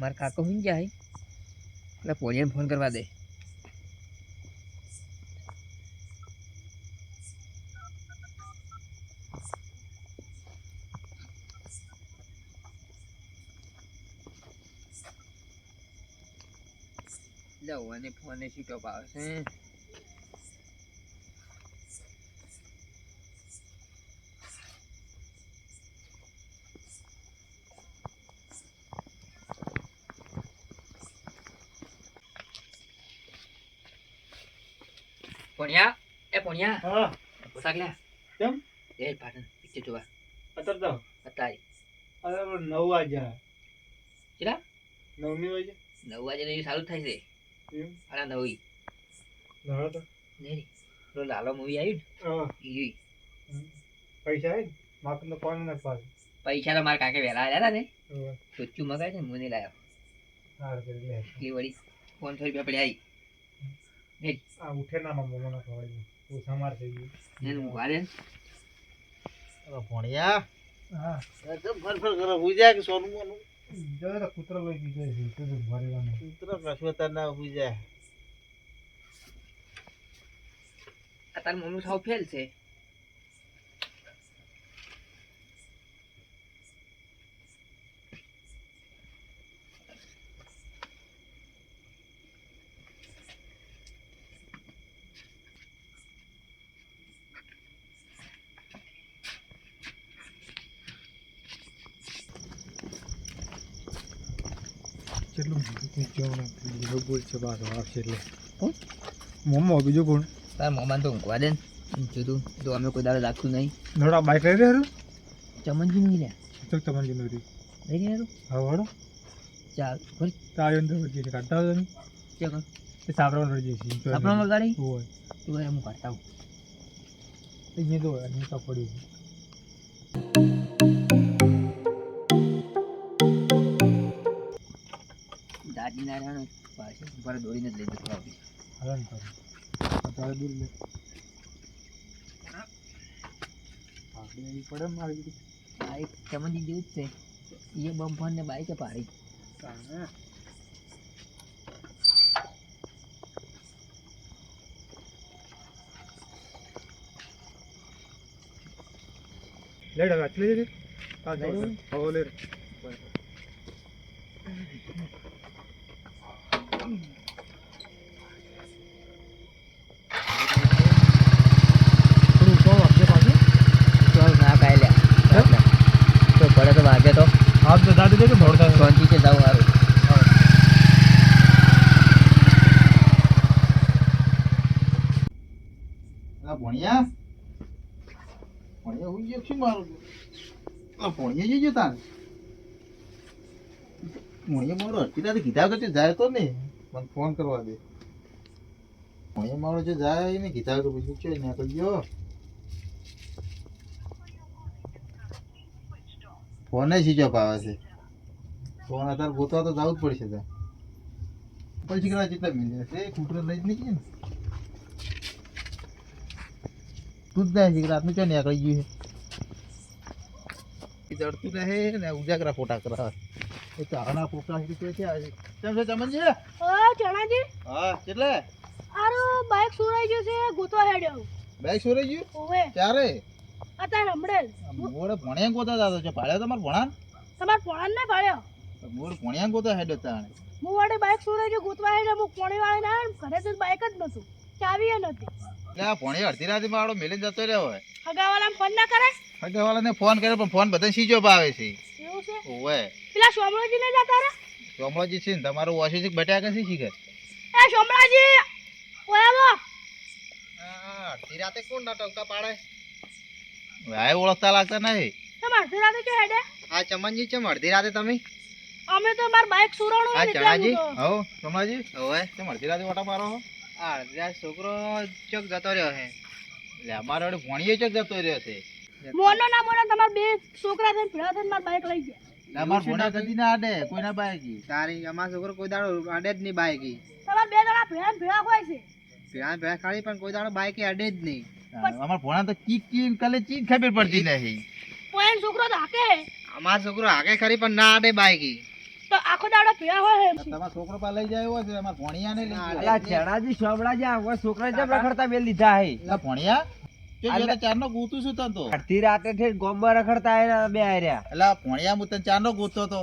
મારા કાકો હું જાય. એટલે પોલિયાને ફોન કરવા દે. જાઓ અને ફોને સીટો આવે છે. પોણિયા એ પોણિયા હા. પોશાક લે કેમ? એ પાટણ પિક્ચર જોવા. અત્યારે તો અત્યારે. અત્યારે નવ વાગ્યા. કેટલા? નવની વાગે? નવ વાગે ને સારું થાય છે. સાડા નવ નવ તો. નહીં પેલો લાલો મૂવી આવ્યું હા. ને. પૈસા હે માત્ર તો કોણ ને પાસ પૈસા તો મારા કાકે વેલા આવ્યા ને. સોચ્યું મગાય ને મને લાવ્યો હાર કરી વળી ફોન પાંચસો રૂપિયા પડ્યા આવી આ ઉઠે ના મમ્મા મને ખવાય હું સમાર થઈ ગયું. ને ઊંઘવા દે ને. ભણ્યા? હા. એકદમ ફર ફર કરે. હુઈ જાય કે સોનું મોનું જો તો કૂતરો લઈ ગયો છે. તો ભરેવાનું કૂતરો કશું તાર ના હુઈ આ તાર મમ્મી સાવ ફેલ છે. કેટલું બીજું બોલ છે પાછો આવશે એટલે. મમ્મા બીજું કોણ? તારા મમ્માને તો ઊંઘવા દે ને. જોતું તો અમે કોઈ દાડો રાખતું નહીં. નડા બાઈક લઈ રહ્યો ચમનજી નહીં લ્યા ચક તમને નથી લઈ રહ્યા હા વાળો. ચાલ બોલ. તાળી અંદર વળગી છે કાઢતા હોય ચે કર એ સાબરા વળગી છે આપણો ગાડી? હોય. તું હું કાઢતા આવું. અહીંયા તો અહીંયા તો પડ્યું છે. રહેવાનું પાછી ઉપર દોડીને જ લઈ જતો આવી હરણ કરો અત્યારે દૂર લે. આવી પડે મારી બાઈક ચમનજી જેવું જ છે. એ બમ્ફર ને બાઈકે પાડી. તાણે. લે ડાકા, આટલી જ આ લઈ લે રે. થોડું ઊંચો વાગજે પાછું. તો ના કાય લ્યા તો પડે તો વાગે તો તો દાદી દેજો દોડતા હતા. શાંતિ છે જાવ સારું આ ભણ્યા? ભણ્યા હુઈ ગયો? શું મારું આ ભણ્યા જજો તાર? ભણ્યા મારો રાતે કીધા વગર જાય તો ને. મને ફોન કરવા દે. ભણ્યા મારો જે જાય ને કીધા વગર પછી છે ને આગળ ગયો. ફોને સીજો આવે છે. ફોન અત્યારે ગોતવા તો જવું જ પડશે ત્યાં. પછી કેટલા મિલ જશે કૂતરો લઈ જ નહીં ને. તું જ જાય છે રાતનું ચો ને આગળ ગયું છે? ચડતું રહે ને ઉજાગરા ફોટા કરાવે. એ ચાના ફોટા છે છે છે. કેમ છે ચમનજી હા ચણાજી. હા કેટલે? આરું બાઇક સુરાઈ ગયું છે ગોતવા હેડ્યો. બાઈક સુરાઈ ગયું? ઓવે. ક્યારે? અત્યારે હમણાં મોડે ભણ્યા ગોતા જાતો છે. પાડ્યો તમારે ભણા તમારે પોણાને ને પાડ્યો મોડ ભણ્યા ગોતા હેડ્યો તાણે. હું વાડે બાઇક સુરાઈ જો ગોતવા હેડ? હું પોણી વાળે ના ઘરે તો બાઇક જ નતું ચાવી નહોતી. એટલે આ પોણી અડધી રાતે મારો મેલીને જતો રહ્યો હોય. હગાવાલાને ફોન ના કરે? હગાવાલાને ફોન કર્યો પણ ફોન બધા સીજો આવે છે. એવું છે? ઓવે. પેલા સોમળાજી ને જતા રે ચોમળાજી છે ને તમારું ઓફિસ બટ્યા કશી શીખે એ સોમળાજી! ઓય આવો. અડધી રાતે કોણ ના ટોકા પાડે? ભાઈ ઓળખતા લાગતા નહીં. તમે અડધી રાતે કે હેડે? આ ચમનજી ચમ અડધી રાતે તમે? અમે તો માર બાઇક સુરાણો આ ચણાજી? હો ચણાજી? ઓય તે મરજી રાતે ઓટા મારો? આ અડધી છોકરો ચોક જતો રહ્યો છે. એટલે અમારો વડે ભણીએ ચોક જતો રહ્યો છે. મોનો ના મોનો તમાર બે છોકરા થઈને ભેળા થઈને માર બાઇક લઈ ગયા. અમાર ભોણા કદી ના આડે કોઈ ના બાયકી તારી અમારા છોકરો કોઈ દાડો આડે જ નહીં બાઇક તમાર બે જણા ભેળા ભેળા હોય છે. ભેળા ભેળા ખાલી પણ કોઈ દાડો બાઇક આડે જ નહીં. અમાર ભોણા તો ચીક ચીક કલે ચીક ખબર પડતી નહીં. ઓય છોકરો તો હાકે. હે છોકરો હાકે ખરી પણ ના આડે બાઈકી તો આખો દાડો પીવા હોય તમારો છોકરો પા લઈ જાય લઈ જે રખડતા બે લીધા હે? એટલે ભણિયા? કે અલા. ચાર નો ગોતું છું તને તો. અડધી રાતે ઠેઠ ગોમમાં રખડતા આયા બે આર્યા એટલે ભણિયા હું તને ચાર નો ગોતતો તો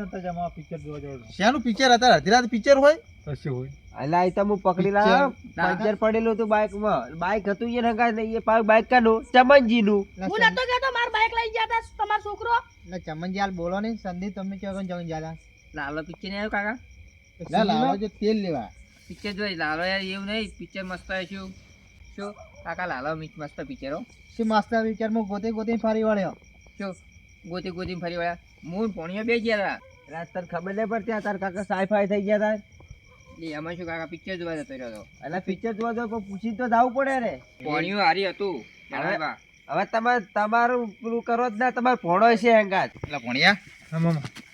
નતા જમા પિક્ચર જોવા જવાનું? શાનું પિક્ચર હતા અડધી રાત પિક્ચર હોય? કશું હોય. અલા એ તો હું પકડી લાવ પંચર પડેલું હતું બાઇકમાં બાઇક હતું એ નહીં એ પાછું બાઇક કાનું ચમનજી નું હું નતો કહેતો માર બાઈક લઈ ગયા તા તમારો છોકરો. એટલે ચમનજી હાલ બોલો નહીં. સંદીપ તમે કેવો જમીન જાલા લાલો પિક્ચર નહીં આવ્યો કાકા? લાલો જે તેલ લેવા. પિક્ચર જોઈ લાલો યાર એવું નહીં. પિક્ચર મસ્ત શું? શું? કાકા લાલો મસ્ત પિક્ચરો હો. શું મસ્ત વિચારમાં ગોતે ગોતે ફરી વળ્યો? શું? ગોતી ગોતી ફરી વળ્યા? મૂળ પોણીઓ બે ગયા હતા રાત તને ખબર નહીં પડતી આ તાર કાકા સાઈફાઈ થઈ ગયા હતા એમાં શું કાકા પિક્ચર જોવા જતો રહ્યો હતો એટલે પિક્ચર જોવા તો પૂછી તો જવું પડે રે. પોણીઓ હારી હતું. હવે હવે તમે તમારું પેલું કરો જ ના તમારે ભોણો છે હંગાત. એટલે ભણિયા?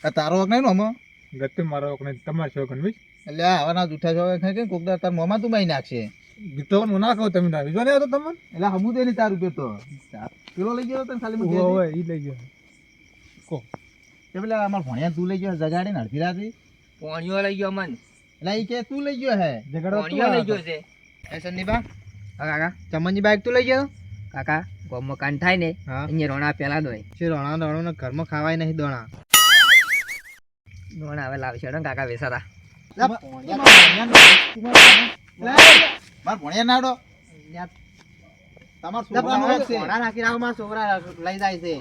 હા તારો વખ નહીં નો? ગતે મારો ઓકને તમારે ભાઈ એટલે આ હવાના જૂઠા છો ખાઈ કે કોક તાર મોંમાં તું મારી નાખશે. ગીતો ના કહો તમે ના વિજો આવતો તમને. એટલે હમું તો એની તારું તો. પેલો લઈ ગયો તને ખાલી મૂકી હોય. ઈ લઈ ગયો. કો કે પેલા અમારા ભણિયા તું લઈ ગયો જગાડી ને અડધી રાતે પોણીઓ લઈ ગયો મન એટલે કે તું લઈ ગયો હે? ઝઘડો તું લઈ ગયો છે. એ સંદીપા હા કાકા ચમનજી બાઈક તું લઈ ગયો? કાકા ગોમ મકાન થાય ને અહીંયા રોણા પેલા દોય. શું રોણા દોણો ને ઘરમાં ખાવાય નહીં દોણા. દોણા હવે લાવશે ને કાકા વેસારા માર ભણ્યા નાડો. તમાર છોકરા નાખી રાખો મારા છોકરા લઈ જાય છે.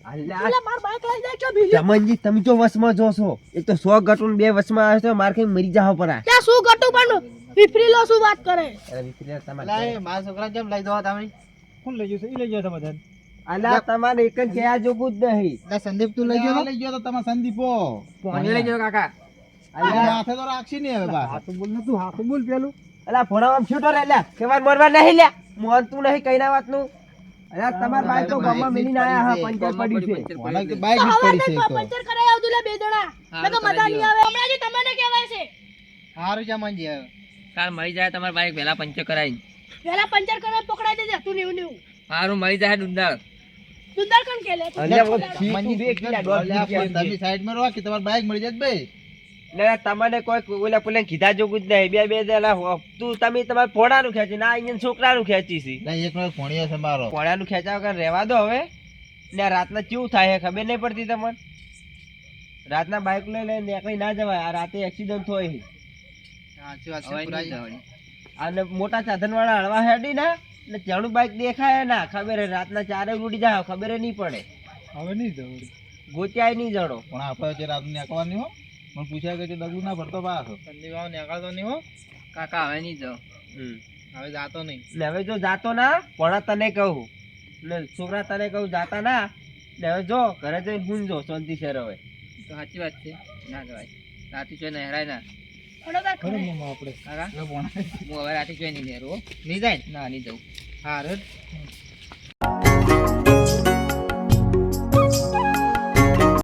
એટલે માર બાઈક લઈ જાય છો બીજી. ચમનજી તમે જો વસમાં જોશો. એક તો સો બે વસમાં આવે છે માર કઈ મરી જાવ પરા. ત્યાં શું ગટું પણ લો શું વાત કરે? તમારે એ મારા છોકરા કેમ લઈ દો તમે? કોણ લઈ ગયો છે ઈ લઈ ગયા બધા અલા તમારે એક જ ગયા જોગું જ નહીં. લા, સંદીપ તું લઈ ગયો લઈ ગયો તો તમાર સંદીપો લઈ ગયો કાકા? અલા હાથે તો રાખશી ને હવે બા. હાથું બોલ ને તું હાથ બોલ પેલું. અલા ભણાવવામાં છૂટો રે લ્યા કેવાર મોરવા નહીં લ્યા. મોહન તું નહીં કઈ ના વાતનું. અલા તમાર બાઈક તો ગામમાં મેલીને આયા હા પંચર પડ્યું છે. મને કે બાઈક જ પડી છે તો? પંચર કરાઈ આવતું લે બે જણા. નકર મજા નહીં આવે. હમણાં જે તમને કહેવાય છે. ચમનજી હવે. કાલ મળી જાય તમાર બાઈક પહેલા પંચર કરાવી પેલા પંચર કરાઈ પકડાઈ દેજે તું નેવું નેવું સારું મળી જાય ડુંડાળ. સુંદર કણ કે લે બે કિલા તમે રહો કે તમારી બાઈક મળી જાય ભાઈ ને તમને કોઈ ઓલા પેલા કીધા જોગું જ નહીં. બે બે જણા તું તમે તમારા પોડાનું ખેંચી. ના અહીંયા છોકરાનું ખેંચી છે. ના એક વાર ભણિયો છે મારો. પોડાનું ખેંચાવ વગર રહેવા દો હવે. ને રાતના કેવું થાય ખબર નહીં પડતી તમને? રાતના બાઇક લઈ લઈને નીકળી ના જવાય. આ રાતે એક્સિડન્ટ થયો. અને મોટા સાધન વાળા હળવા હેડી ના એટલે ચણું બાઇક દેખાય ના. ખબર હે રાતના ચારે ઉડી જાય ખબર નહીં પડે. હવે નહીં જવું ગોચ્યાય નહીં જડો. પણ આપણે રાત નીકળવાની હો પણ પૂછ્યા કે ડગલું ના ભરતો પાછો સંદીપ આવો નીકળતો નહીં હો. કાકા હવે નહીં જાઉં. હવે જાતો નહીં. ને હવે જો જાતો ના પણ તને કહું. એટલે છોકરા તને કહું જાતા ના. ને હવે જો ઘરે જઈને હું જો શાંતિ શેર હવે. તો સાચી વાત છે. ના જવાય રાતી ને નહેરાય ના. હળો ખરું આપણે. કાકા? એટલે હું હવે રાતી જોઈ નહીં નહેરું નહીં જાય ના? નહીં જવું હારું.